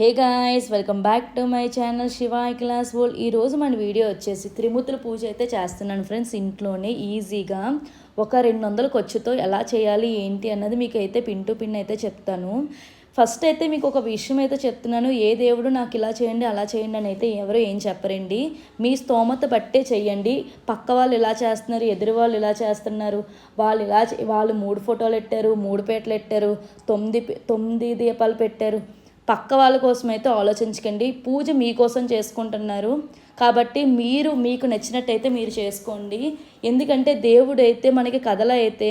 Hey guys welcome back to my channel Shivay class వోల్ ఈరోజు మన video వచ్చేసి త్రిమూర్తుల పూజ అయితే చేస్తున్నాను ఫ్రెండ్స్. ఇంట్లోనే ఈజీగా ఒక రెండు వందల ఖర్చుతో ఎలా చేయాలి ఏంటి అన్నది మీకు అయితే పిన్ టు పిన్ అయితే చెప్తాను. ఫస్ట్ అయితే మీకు ఒక విషయం అయితే చెప్తున్నాను. ఏ దేవుడు నాకు ఇలా చేయండి అలా చేయండి అని అయితే ఎవరు ఏం చెప్పరండి. మీ స్తోమత బట్టే చెయ్యండి. పక్క వాళ్ళు ఇలా చేస్తున్నారు ఎదురు వాళ్ళు ఇలా చేస్తున్నారు. వాళ్ళు ఇలా వాళ్ళు మూడు ఫోటోలు పెట్టారు మూడు పేటలు పెట్టారు తొమ్మిది తొమ్మిది దీపాలు పెట్టారు. పక్క వాళ్ళ కోసం అయితే ఆలోచించకండి. పూజ మీకోసం చేసుకుంటున్నారు. కాబట్టి మీరు మీకు నచ్చినట్టయితే మీరు చేసుకోండి. ఎందుకంటే దేవుడు అయితే మనకి కథలు అయితే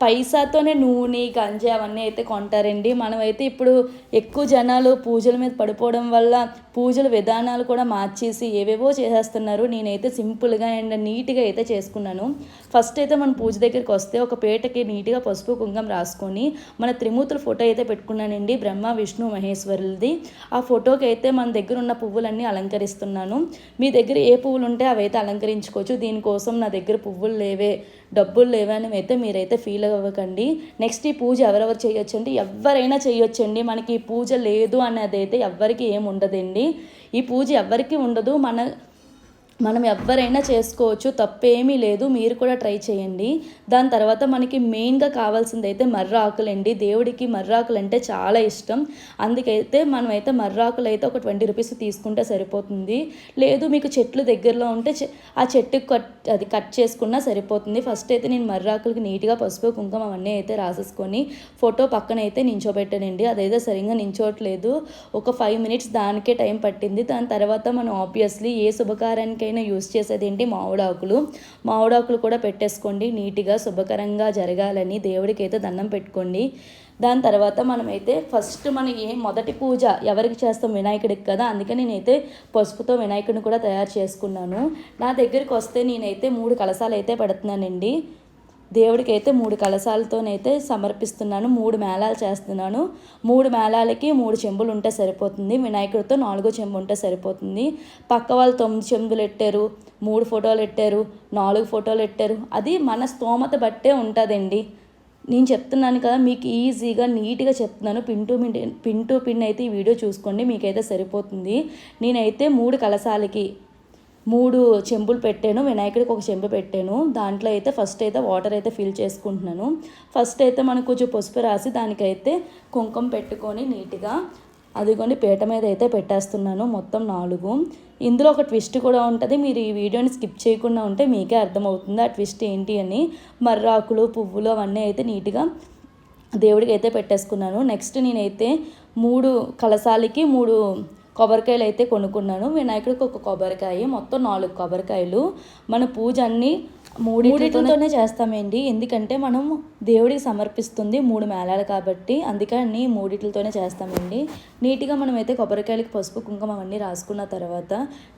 పైసాతోనే నూనె గంజా అవన్నీ అయితే కొంటారండి. మనమైతే ఇప్పుడు ఎక్కువ జనాలు పూజల మీద పడిపోవడం వల్ల పూజల విధానాలు కూడా మార్చేసి ఏవేవో చేసేస్తున్నారు. నేనైతే సింపుల్గా అండ్ నీట్గా అయితే చేసుకున్నాను. ఫస్ట్ అయితే మన పూజ దగ్గరికి వస్తే ఒక పేటకి నీట్గా పసుపు కుంకం రాసుకొని మన త్రిమూర్తుల ఫోటో అయితే పెట్టుకున్నానండి. బ్రహ్మ విష్ణు మహేశ్వరులది. ఆ ఫోటోకి అయితే మన దగ్గర ఉన్న పువ్వులన్నీ అలంకరిస్తున్నాను. మీ దగ్గర ఏ పువ్వులు ఉంటే అవైతే అలంకరించుకోవచ్చు. దీనికోసం నా దగ్గర పువ్వులు లేవే డబ్బులు లేవని అయితే మీరైతే ఫీల్ అవ్వకండి. నెక్స్ట్ ఈ పూజ ఎవరెవరు చేయొచ్చండి? ఎవరైనా చేయొచ్చండి. మనకి ఈ పూజ లేదు అన్నది అయితే ఎవ్వరికి ఏమి ఉండదండి. ఈ పూజ ఎవ్వరికీ ఉండదు. మన మనం ఎవరైనా చేసుకోవచ్చు తప్పేమీ లేదు మీరు కూడా ట్రై చేయండి. దాని తర్వాత మనకి మెయిన్గా కావాల్సింది అయితే మర్రాకులండి. దేవుడికి మర్రాకులు అంటే చాలా ఇష్టం. అందుకైతే మనమైతే మర్రాకులు అయితే ఒక ట్వంటీ రూపీస్ తీసుకుంటే సరిపోతుంది. లేదు మీకు చెట్లు దగ్గరలో ఉంటే ఆ చెట్టుకి కట్ అది కట్ చేసుకున్నా సరిపోతుంది. ఫస్ట్ అయితే నేను మర్రాకులకి నీట్గా పసుపు కుంకుమ అవన్నీ అయితే రాసేసుకొని ఫోటో పక్కన అయితే నించోబెట్టానండి. అదైతే సరిగ్గా నించోట్లేదు. ఒక ఫైవ్ మినిట్స్ దానికే టైం పట్టింది. దాని తర్వాత మనం ఆబ్వియస్లీ ఏ శుభకారానికి శుభకార్యానికైనా యూస్ చేసేది ఏంటి? మామిడాకులు. మామిడాకులు కూడా పెట్టేసుకోండి. నీట్గా శుభకరంగా జరగాలని దేవుడికి అయితే దండం పెట్టుకోండి. దాని తర్వాత మనమైతే ఫస్ట్ మనం ఏ మొదటి పూజ ఎవరికి చేస్తాం? వినాయకుడికి కదా. అందుకే నేనైతే పసుపుతో వినాయకుడిని కూడా తయారు చేసుకున్నాను. నా దగ్గరికి వస్తే నేనైతే మూడు కలసాలు అయితే పెడుతున్నానండి. దేవుడికి అయితే మూడు కలశాలతోనైతే సమర్పిస్తున్నాను మూడు మేళాలు చేస్తున్నాను. మూడు మేళాలకి మూడు చెంబులు ఉంటే సరిపోతుంది. వినాయకుడితో నాలుగో చెంబు ఉంటే సరిపోతుంది. పక్క వాళ్ళు తొమ్మిది చెంబులు పెట్టారు మూడు ఫోటోలు పెట్టారు నాలుగు ఫోటోలు పెట్టారు అది మన స్తోమత బట్టే ఉంటుందండి. నేను చెప్తున్నాను కదా మీకు ఈజీగా నీట్గా చెప్తున్నాను. పింటూ పిండి పిన్ పిన్ అయితే ఈ వీడియో చూసుకోండి మీకైతే సరిపోతుంది. నేనైతే మూడు కలశాలకి మూడు చెంబులు పెట్టాను వినాయకుడికి ఒక చెంబు పెట్టాను. దాంట్లో అయితే ఫస్ట్ అయితే వాటర్ అయితే ఫిల్ చేసుకుంటున్నాను. ఫస్ట్ అయితే మనకు కొంచెం పసుపు రాసి దానికైతే కుంకుమ పెట్టుకొని నీట్గా అదిగోండి పీట మీద అయితే పెట్టేస్తున్నాను మొత్తం నాలుగు. ఇందులో ఒక ట్విస్ట్ కూడా ఉంటుంది మీరు ఈ వీడియోని స్కిప్ చేయకుండా ఉంటే మీకే అర్థమవుతుంది ఆ ట్విస్ట్ ఏంటి అని. మర్రాకులు పువ్వులు అవన్నీ అయితే నీట్గా దేవుడికి అయితే పెట్టేసుకున్నాను. నెక్స్ట్ నేనైతే మూడు కలసాలకి మూడు కొబ్బరికాయలు అయితే కొనుక్కున్నాను. వినాయకుడికి ఒక కొబ్బరికాయ మొత్తం నాలుగు కొబ్బరికాయలు. మన పూజ అన్నీ మూడింటితోనే చేస్తామండి. ఎందుకంటే మనం దేవుడికి సమర్పిస్తుంది మూడు మేళాలు కాబట్టి. అందుకని మూడిట్లతోనే చేస్తామండి. నీట్గా మనం అయితే కొబ్బరికాయలకి పసుపు కుంకుమ అవన్నీ రాసుకున్న తర్వాత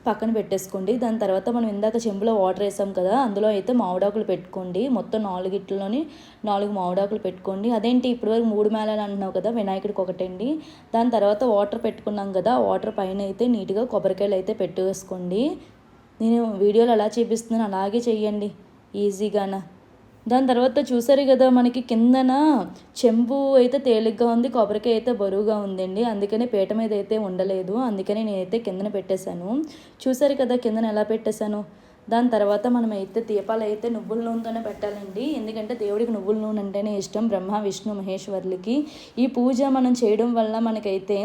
పక్కన పెట్టేసుకోండి. దాని తర్వాత మనం ఇందాక చెంబులో వాటర్ వేసాం కదా అందులో అయితే మామిడాకులు పెట్టుకోండి. మొత్తం నాలుగిట్లలోని నాలుగు మామిడాకులు పెట్టుకోండి. అదేంటి ఇప్పటివరకు మూడు మేళాలు అంటున్నావు కదా వినాయకుడికి ఒకటండి. దాని తర్వాత వాటర్ పెట్టుకున్నాం కదా వాటర్ పైన అయితే నీట్గా కొబ్బరికాయలు అయితే పెట్టేసుకోండి. నేను వీడియోలో ఎలా చూపిస్తున్నాను అలాగే చెయ్యండి. ఈజీగానా? దాని తర్వాత చూసారు కదా మనకి కిందన చెంబు అయితే తేలిగ్గా ఉంది కొబ్బరికాయ అయితే బరువుగా ఉందండి. అందుకని పీట మీద అయితే ఉండలేదు. అందుకనే నేనైతే కిందన పెట్టేశాను. చూసారు కదా కిందన ఎలా పెట్టేశాను? దాని తర్వాత మనం అయితే దీపాలు అయితే నువ్వుల నూనెతోనే పెట్టాలండి. ఎందుకంటే దేవుడికి నువ్వుల నూనె అంటేనే ఇష్టం. బ్రహ్మ విష్ణు మహేశ్వర్లకి ఈ పూజ మనం చేయడం వల్ల మనకైతే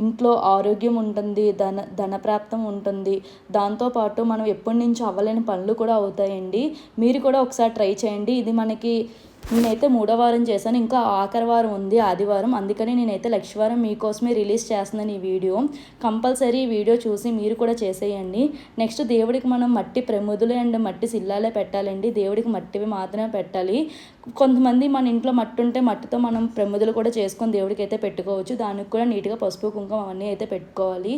ఇంట్లో ఆరోగ్యం ఉంటుంది ధన ధనప్రాప్తం ఉంటుంది. దాంతోపాటు మనం ఎప్పటి నుంచి అవ్వలేని పనులు కూడా అవుతాయండి. మీరు కూడా ఒకసారి ట్రై చేయండి. ఇది మనకి నేనైతే మూడో వారం చేశాను ఇంకా ఆఖరి వారం ఉంది ఆదివారం. అందుకని నేనైతే లక్షవారం మీకోసమే రిలీజ్ చేస్తున్నాను ఈ వీడియో. కంపల్సరీ ఈ వీడియో చూసి మీరు కూడా చేసేయండి. నెక్స్ట్ దేవుడికి మనం మట్టి ప్రముదులు అండ్ మట్టి సిల్లాలే పెట్టాలండి. దేవుడికి మట్టివి మాత్రమే పెట్టాలి. కొంతమంది మన ఇంట్లో మట్టి ఉంటే మట్టితో మనం ప్రముదులు కూడా చేసుకొని దేవుడికి అయితే పెట్టుకోవచ్చు. దానికి కూడా నీట్గా పసుపు కుంకుమ అవన్నీ అయితే పెట్టుకోవాలి.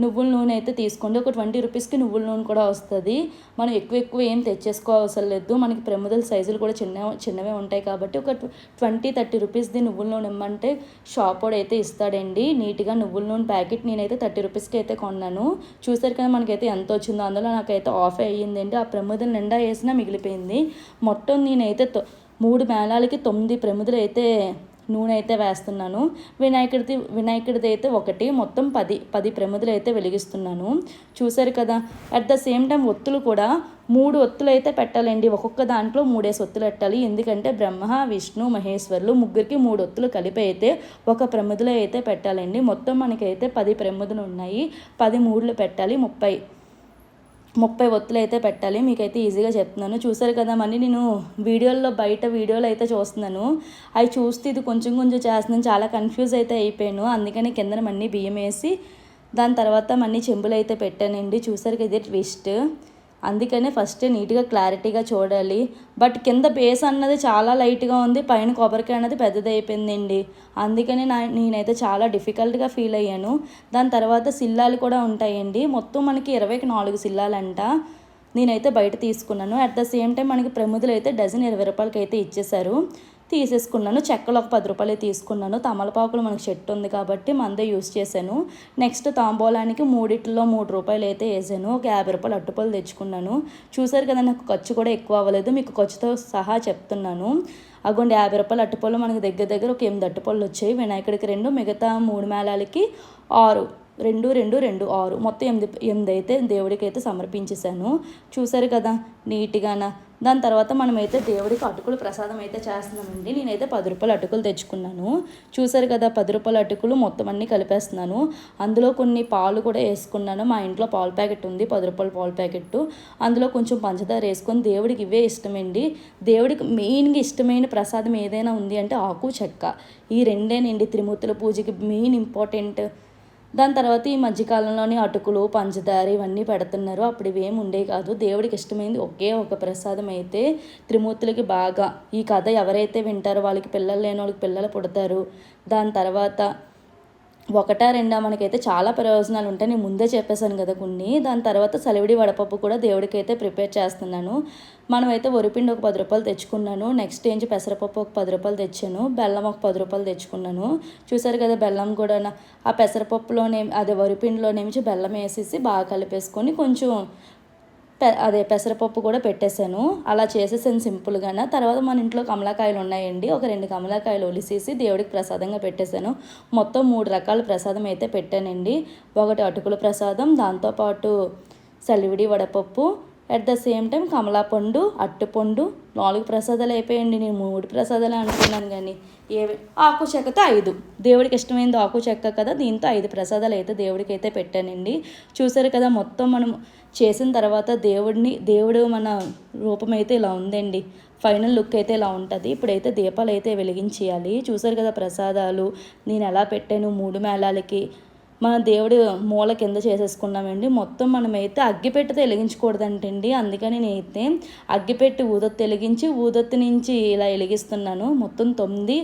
నువ్వుల నూనె అయితే తీసుకోండి. ఒక ట్వంటీ రూపీస్కి నువ్వుల నూనె కూడా వస్తుంది. మనం ఎక్కువ ఎక్కువ ఏం తెచ్చేసుకో అవసరం లేదు. మనకి ప్రముదల సైజులు కూడా చిన్న చిన్నవే ఉంటాయి కాబట్టి ఒక ట్వంటీ థర్టీ రూపీస్ది నువ్వుల నూనె ఇమ్మంటే షాప్ వాడు అయితే ఇస్తాడండి. నీట్గా నువ్వుల నూనె ప్యాకెట్ నేనైతే థర్టీ రూపీస్కి అయితే కొన్నాను. చూసారు కదా మనకైతే ఎంత వచ్చిందో అందులో నాకైతే ఆఫ్ అయ్యిందండి. ఆ ప్రముదల నిండా వేసినా మిగిలిపోయింది. మొత్తం నేనైతే మూడు మేళాలకి తొమ్మిది ప్రముదలు అయితే నూనె అయితే వేస్తున్నాను. వినాయకుడిది వినాయకుడిది అయితే ఒకటి మొత్తం పది పది ప్రమిదలు అయితే వెలిగిస్తున్నాను. చూశారు కదా అట్ ద సేమ్ టైం ఒత్తులు కూడా మూడు ఒత్తులు అయితే పెట్టాలండి. ఒక్కొక్క దాంట్లో మూడేసి ఒత్తులు పెట్టాలి. ఎందుకంటే బ్రహ్మ విష్ణు మహేశ్వరులు ముగ్గురికి మూడు ఒత్తులు కలిపి అయితే ఒక ప్రమిదలో అయితే పెట్టాలండి. మొత్తం మనకైతే పది ప్రమిదలు ఉన్నాయి. పది మూడులు పెట్టాలి. ముప్పై ముప్పై ఒత్తులు అయితే పెట్టాలి. మీకైతే ఈజీగా చెప్తున్నాను. చూసారు కదా మళ్ళీ నేను వీడియోల్లో బయట వీడియోలు అయితే చూస్తున్నాను. అవి చూస్తే ఇది కొంచెం కొంచెం చేస్తున్నాను. చాలా కన్ఫ్యూజ్ అయితే అయిపోయాను. అందుకని కిందన మళ్ళీ బియ్యం వేసి దాని తర్వాత మళ్ళీ చెంబులు అయితే పెట్టానండి. చూసారు కదా ఇది ట్విస్ట్ అందుకనే ఫస్ట్ నీట్గా క్లారిటీగా చూడాలి. బట్ కింద బేస్ అన్నది చాలా లైట్గా ఉంది పైన కొబ్బరికాయ అన్నది పెద్దది అయిపోయిందండి అందుకని నా నేనైతే చాలా డిఫికల్ట్గా ఫీల్ అయ్యాను. దాని తర్వాత సిల్లాలు కూడా ఉంటాయండి. మొత్తం మనకి ఇరవైకి నాలుగు సిల్లాలంట. నేనైతే బయట తీసుకున్నాను. అట్ ద సేమ్ టైం మనకి ప్రముదులు అయితే డజన్ ఇరవై రూపాయలకి అయితే ఇచ్చేశారు. తీసేసుకున్నాను. చెక్కలు ఒక పది రూపాయలు తీసుకున్నాను. తమలపాకులు మనకు చెట్టు ఉంది కాబట్టి మందే యూస్ చేశాను. నెక్స్ట్ తాంబూలానికి మూడిట్లో మూడు రూపాయలు అయితే వేసాను. ఒక యాభై రూపాయలు అట్టుపళ్ళు తెచ్చుకున్నాను. చూసారు కదా నాకు ఖర్చు కూడా ఎక్కువ అవ్వలేదు. మీకు ఖర్చుతో సహా చెప్తున్నాను. అగోండి యాభై రూపాయలు అట్టుపళ్ళు మనకి దగ్గర దగ్గర ఒక ఎనిమిది అట్టుపళ్ళు వచ్చాయి. వినాయకుడికి రెండు మిగతా మూడు మేళాలకి ఆరు. రెండు రెండు రెండు ఆరు. మొత్తం ఎనిమిది ఎనిమిది అయితే దేవుడికి అయితే సమర్పించేశాను. చూసారు కదా నీట్గానా దాని తర్వాత మనమైతే దేవుడికి అటుకులు ప్రసాదం అయితే చేస్తున్నామండి. నేనైతే పది రూపాయల అటుకులు తెచ్చుకున్నాను. చూసారు కదా పది రూపాయల అటుకులు మొత్తం అన్నీ కలిపేస్తున్నాను. అందులో కొన్ని పాలు కూడా వేసుకున్నాను. మా ఇంట్లో పాల ప్యాకెట్ ఉంది పది రూపాయల పాల ప్యాకెట్ అందులో కొంచెం పంచదార వేసుకొని దేవుడికి ఇవే ఇష్టమండి. దేవుడికి మెయిన్గా ఇష్టమైన ప్రసాదం ఏదైనా ఉంది అంటే ఆకు చెక్క. ఈ రెండేనండి త్రిమూర్తుల పూజకి మెయిన్ ఇంపార్టెంట్ దాని తర్వాత ఈ మధ్యకాలంలోని అటుకులు పంచదార ఇవన్నీ పెడుతున్నారు. అప్పుడు ఇవేమి ఉండే కాదు. దేవుడికి ఇష్టమైంది ఒకే ఒక ప్రసాదం అయితే త్రిమూర్తులకి బాగా. ఈ కథ ఎవరైతే వింటారో వాళ్ళకి పిల్లలు లేని వాళ్ళకి పిల్లలు పుడతారు. దాని తర్వాత ఒకటా రెండా మనకైతే చాలా ప్రయోజనాలు ఉంటాయి. నేను ముందే చెప్పేశాను కదా కొన్ని. దాని తర్వాత సలివిడి వడపప్పు కూడా దేవుడికి అయితే ప్రిపేర్ చేస్తున్నాను. మనమైతే వరిపిండి ఒక పది రూపాయలు తెచ్చుకున్నాను. నెక్స్ట్ ఏంచి పెసరపప్పు ఒక పది రూపాయలు తెచ్చాను. బెల్లం ఒక పది రూపాయలు తెచ్చుకున్నాను. చూసారు కదా బెల్లం కూడా ఆ పెసరపప్పులోనే అదే వరిపిండిలోనేమిచి బెల్లం వేసేసి బాగా కలిపేసుకొని కొంచెం అదే పెసరపప్పు కూడా పెట్టేశాను. అలా చేసేసాను సింపుల్గానే. తర్వాత మన ఇంట్లో కమలాకాయలు ఉన్నాయండి. ఒక రెండు కమలాకాయలు ఒలిసేసి దేవుడికి ప్రసాదంగా పెట్టేశాను. మొత్తం మూడు రకాల ప్రసాదం అయితే పెట్టానండి. ఒకటి అటుకుల ప్రసాదం దాంతోపాటు సలివిడి వడపప్పు అట్ ద సేమ్ టైం కమలా పండు అట్టుపండు నాలుగు ప్రసాదాలు అయిపోయాయండి. నేను మూడు ప్రసాదాలు అనుకున్నాను కానీ ఏవి ఆకు చెక్కతో ఐదు. దేవుడికి ఇష్టమైంది ఆకు చెక్క కదా దీంతో ఐదు ప్రసాదాలు అయితే దేవుడికి అయితే పెట్టానండి. చూసారు కదా మొత్తం మనం చేసిన తర్వాత దేవుడిని దేవుడు మన రూపం అయితే ఇలా ఉందండి. ఫైనల్ లుక్ అయితే ఇలా ఉంటుంది. ఇప్పుడైతే దీపాలు అయితే వెలిగించేయాలి. చూసారు కదా ప్రసాదాలు. నేను ఎలా పెట్టాను? మూడు మేళాలకి మన దేవుడు మూల కింద చేసేసుకున్నామండి. మొత్తం మనమైతే అగ్గిపెట్టెతో వెలిగించకూడదంటండి. అందుకని నేనైతే అగ్గిపెట్టి ఊదొత్తి వెలిగించి ఊదొత్తి నుంచి ఇలా వెలిగిస్తున్నాను. మొత్తం తొమ్మిది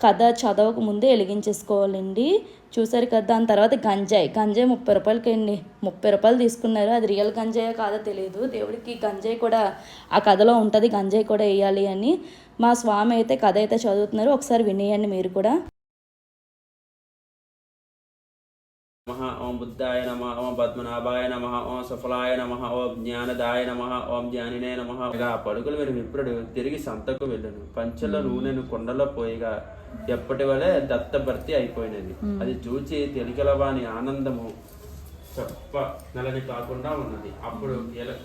కథ చదవక ముందే వెలిగించేసుకోవాలండి. చూసారు కదా దాని తర్వాత గంజాయి. గంజాయి ముప్పై రూపాయలకి అండి ముప్పై రూపాయలు తీసుకున్నారు. అది రియల్ గంజాయో కాదో తెలియదు దేవుడికి గంజాయి కూడా ఆ కథలో ఉంటుంది. గంజాయి కూడా వేయాలి అని మా స్వామి అయితే కథ అయితే చదువుతున్నారు. ఒకసారి వినేయండి మీరు కూడా. నమ ఓం బుద్ధాయ నమ ఓం పద్మనాభాయ నమ ఓం సఫలాయ నమ ఓం జ్ఞానదాయ నమ ఓం జ్ఞానినే నమ ఆ పడుకులు మీరు విప్రుడు తిరిగి సంతకు వెళ్ళను. పంచెల నూనెను కొండలో పోయిగా ఎప్పటి వలె దత్తభర్తి అయిపోయినది. అది చూచి తెలికలవాని ఆనందము చెప్ప నెలని కాకుండా ఉన్నది. అప్పుడు ఎల-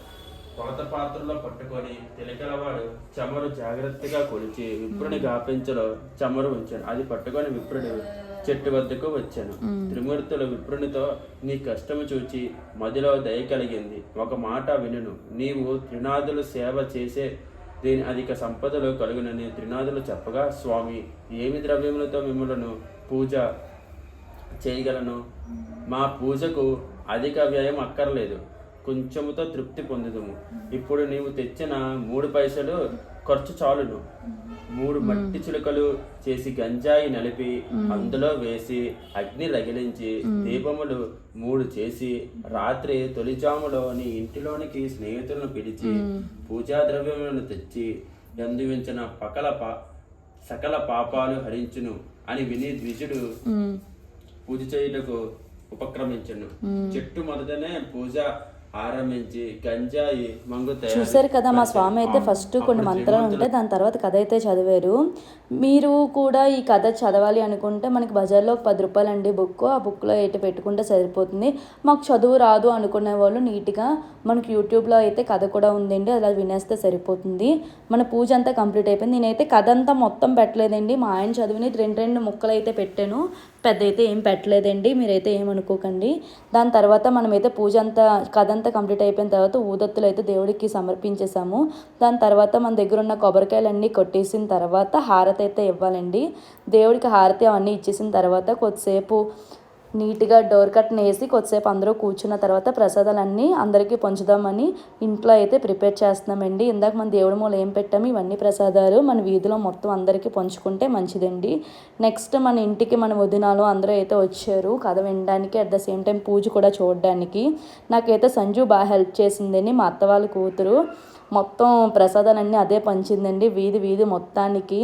కొలత పాత్రలో పట్టుకొని తిలకలవాడు చమరు జాగ్రత్తగా కొలిచి విప్రుని గాపించలో చమరు ఉంచాడు. అది పట్టుకొని విప్రుడు చెట్టు వద్దకు వచ్చాను. త్రిమూర్తులు విప్రునితో నీ కష్టము చూచి మదిలో దయ కలిగింది. ఒక మాట వినును. నీవు త్రినాదులు సేవ చేసే దీని అధిక సంపదలు కలుగునని త్రినాదులు చెప్పగా స్వామి ఏమి ద్రవ్యములతో మిమ్మలను పూజ చేయగలను? మా పూజకు అధిక వ్యయం అక్కర్లేదు. కొంచెముతో తృప్తి పొందుదుము. ఇప్పుడు నీవు తెచ్చిన మూడు పైసలు ఖర్చు చాలును. మూడు మట్టి చిలుకలు చేసి గంజాయి నలిపి అందులో వేసి అగ్ని రగిలించి దీపములు మూడు చేసి రాత్రి తొలిజాములో నీ ఇంటిలోనికి స్నేహితులను పిలిచి పూజా ద్రవ్యములను తెచ్చి యందువించిన పకల పా సకల పాపాలు హరించును అని విని ద్విజుడు పూజ చేయుటకు ఉపక్రమించను. చెట్టు మొదటనే పూజ ఆరంభించి గంజాయి చూసారు కదా మా స్వామి అయితే ఫస్ట్ కొన్ని మంత్రాలు ఉంటాయి దాని తర్వాత కథ అయితే చదివారు. మీరు కూడా ఈ కథ చదవాలి అనుకుంటే మనకి బజార్లో పది రూపాయలు అండి బుక్ ఆ బుక్లో అయితే పెట్టుకుంటే సరిపోతుంది. మాకు చదువు రాదు అనుకునే వాళ్ళు నీట్గా మనకి యూట్యూబ్లో అయితే కథ కూడా ఉందండి. అలా వినేస్తే సరిపోతుంది. మన పూజ అంతా కంప్లీట్ అయిపోయింది. నేనైతే కథ అంతా మొత్తం పెట్టలేదండి. మా ఆయన చదివిని రెండు రెండు ముక్కలు అయితే పెట్టాను. పెద్ద అయితే ఏం పెట్టలేదండి మీరైతే ఏమనుకోకండి దాని తర్వాత మనమైతే పూజ అంతా కథ అంతా కంప్లీట్ అయిపోయిన తర్వాత ఊదత్తులు అయితే దేవుడికి సమర్పించేసాము దాని తర్వాత మన దగ్గర ఉన్న కొబ్బరికాయలన్నీ కొట్టేసిన తర్వాత హారతి అయితే ఇవ్వాలండి. దేవుడికి హారతి అవన్నీ ఇచ్చేసిన తర్వాత కొద్దిసేపు నీట్గా డోర్ కట్ని వేసి కొద్దిసేపు అందరూ కూర్చున్న తర్వాత ప్రసాదాలన్నీ అందరికీ పంచుదామని ఇంట్లో అయితే ప్రిపేర్ చేస్తున్నామండి. ఇందాక మన దేవుడి మూల ఏం పెట్టాము ఇవన్నీ ప్రసాదాలు మన వీధిలో మొత్తం అందరికీ పంచుకుంటే మంచిదండి. నెక్స్ట్ మన ఇంటికి మన వదినాలు అందరూ అయితే వచ్చారు. కథ వినడానికి అట్ ద సేమ్ టైం పూజ కూడా చూడడానికి. నాకైతే సంజు బాగా హెల్ప్ చేసిందని మా అత్త వాళ్ళ కూతురు. మొత్తం ప్రసాదాలన్నీ అదే పంచిందండి. వీధి వీధి మొత్తానికి.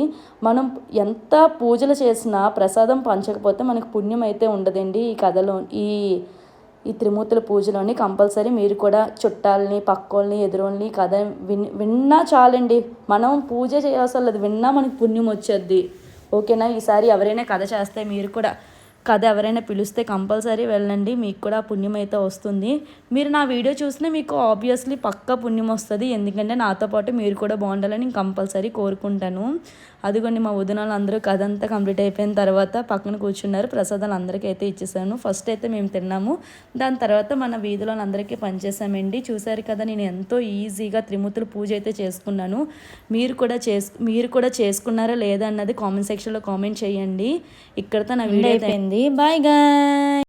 మనం ఎంత పూజలు చేసినా ప్రసాదం పంచకపోతే మనకు పుణ్యం అయితే ఉండదండి. ఈ కథలో ఈ ఈ త్రిమూర్తుల పూజలోని కంపల్సరీ మీరు కూడా చుట్టాలని పక్కోళ్ళని ఎదురోళ్ళని కథ విన్ విన్నా చాలండి. మనం పూజ చేయవసరం లేదు విన్నా మనకు పుణ్యం వచ్చేది ఓకేనా? ఈసారి ఎవరైనా కథ చేస్తే మీరు కూడా కథ ఎవరైనా పిలిస్తే కంపల్సరీ వెళ్ళండి. మీకు కూడా పుణ్యం అయితే వస్తుంది. మీరు నా వీడియో చూసినా మీకు ఆబ్వియస్లీ పక్కా పుణ్యం వస్తుంది. ఎందుకంటే నాతో పాటు మీరు కూడా బాగుండాలని నేను కంపల్సరీ కోరుకుంటాను. అదిగోండి మా వదినాలు అందరూ కథ అంతా కంప్లీట్ అయిపోయిన తర్వాత పక్కన కూర్చున్నారు. ప్రసాదాలు అందరికీ అయితే ఇచ్చేసాను. ఫస్ట్ అయితే మేము తిన్నాము. దాని తర్వాత మన వీధిలో అందరికీ పనిచేసామండి. చూసారు కదా నేను ఎంతో ఈజీగా త్రిమూర్తుల పూజ అయితే చేసుకున్నాను. మీరు కూడా చేసు మీరు కూడా చేసుకున్నారా లేదా అన్నది కామెంట్ సెక్షన్లో కామెంట్ చేయండి. ఇక్కడతో నా వీడియో అయిపోయింది. Bye guy